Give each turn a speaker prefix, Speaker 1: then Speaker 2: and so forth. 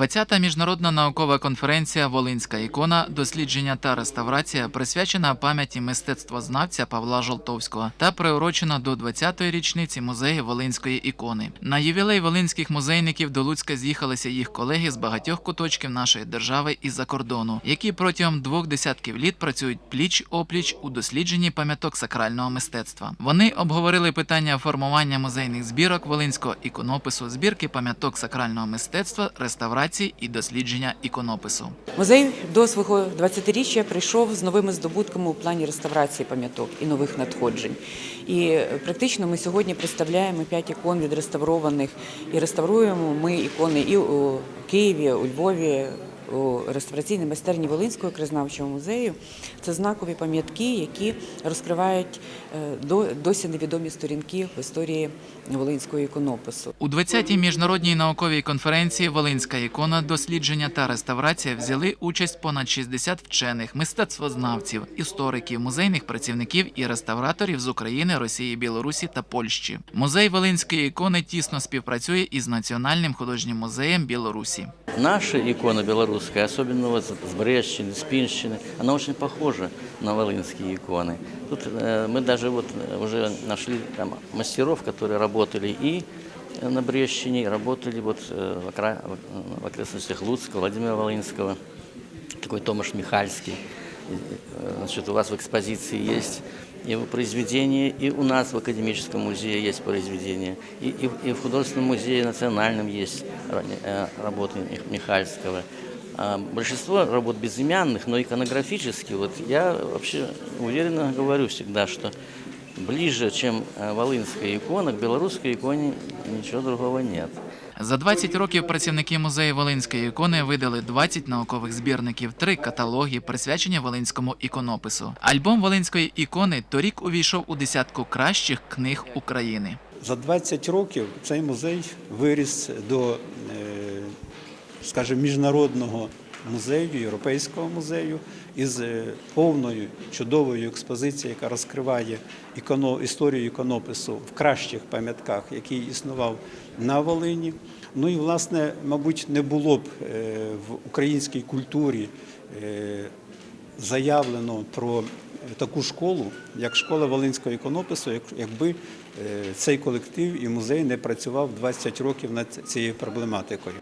Speaker 1: 20-та міжнародна наукова конференція Волинська ікона, дослідження та реставрація присвячена пам'яті мистецтвознавця Павла Жолтовського та приурочена до 20-ї річниці музею Волинської ікони. На ювілей волинських музейників до Луцька з'їхалися їх колеги з багатьох куточків нашої держави і за кордону, які протягом двох десятків літ працюють пліч опліч у дослідженні пам'яток сакрального мистецтва. Вони обговорили питання формування музейних збірок волинського іконопису, збірки пам'яток сакрального мистецтва, реставрації і дослідження іконопису.
Speaker 2: Музей до свого 20-річчя прийшов з новими здобутками у плані реставрації пам'яток і нових надходжень. І е, практично ми сьогодні представляємо п'ять ікон відреставрованих і реставруємо ми ікони і у Києві, у Львові. У реставраційній майстерні Волинського краєзнавчого музею це знакові пам'ятки, які розкривають е, досі невідомі сторінки в історії волинського іконопису.
Speaker 1: У 20-й міжнародній науковій конференції Волинська ікона, дослідження та реставрація взяли участь понад 60 вчених, мистецтвознавців, істориків, музейних працівників і реставраторів з України, Росії, Білорусі та Польщі. Музей Волинської ікони тісно співпрацює із Національним художнім музеєм Білорусі.
Speaker 3: Наша икона белорусская, особенно вот с Брестщины, с Пинщины, она очень похожа на волынские иконы. Тут э, мы даже вот э, уже нашли там мастеров, которые работали и на Брестщине, и работали вот э, в, окра- в окрестностях Луцка, Владимира Волынского, такой Томаш Михальский. И, э, Значит, у вас в экспозиции есть его произведения, и у нас в Академическом музее есть произведения, и, и в- и в художественном музее национальном есть ра- э, работы Мих- Михальского. А Большинство работ безымянных, но иконографически, вот я вообще уверенно говорю всегда, что ближе, чем э, волынская икона, к белорусской иконе ничего другого нет.
Speaker 1: За 20 років працівники музею Волинської ікони видали 20 наукових збірників, три каталоги, присвячені волинському іконопису. Альбом Волинської ікони торік увійшов у десятку кращих книг України.
Speaker 4: За 20 років цей музей виріс до, е, скажімо, міжнародного музею, європейського музею із е, повною чудовою експозицією, яка розкриває історію іконопису в кращих пам'ятках, який існував на Волині. Ну і власне, мабуть, не було б е, в українській культурі е, заявлено про таку школу, як школа Волинського іконопису, якби цей колектив і музей не працював 20 років над цією проблематикою.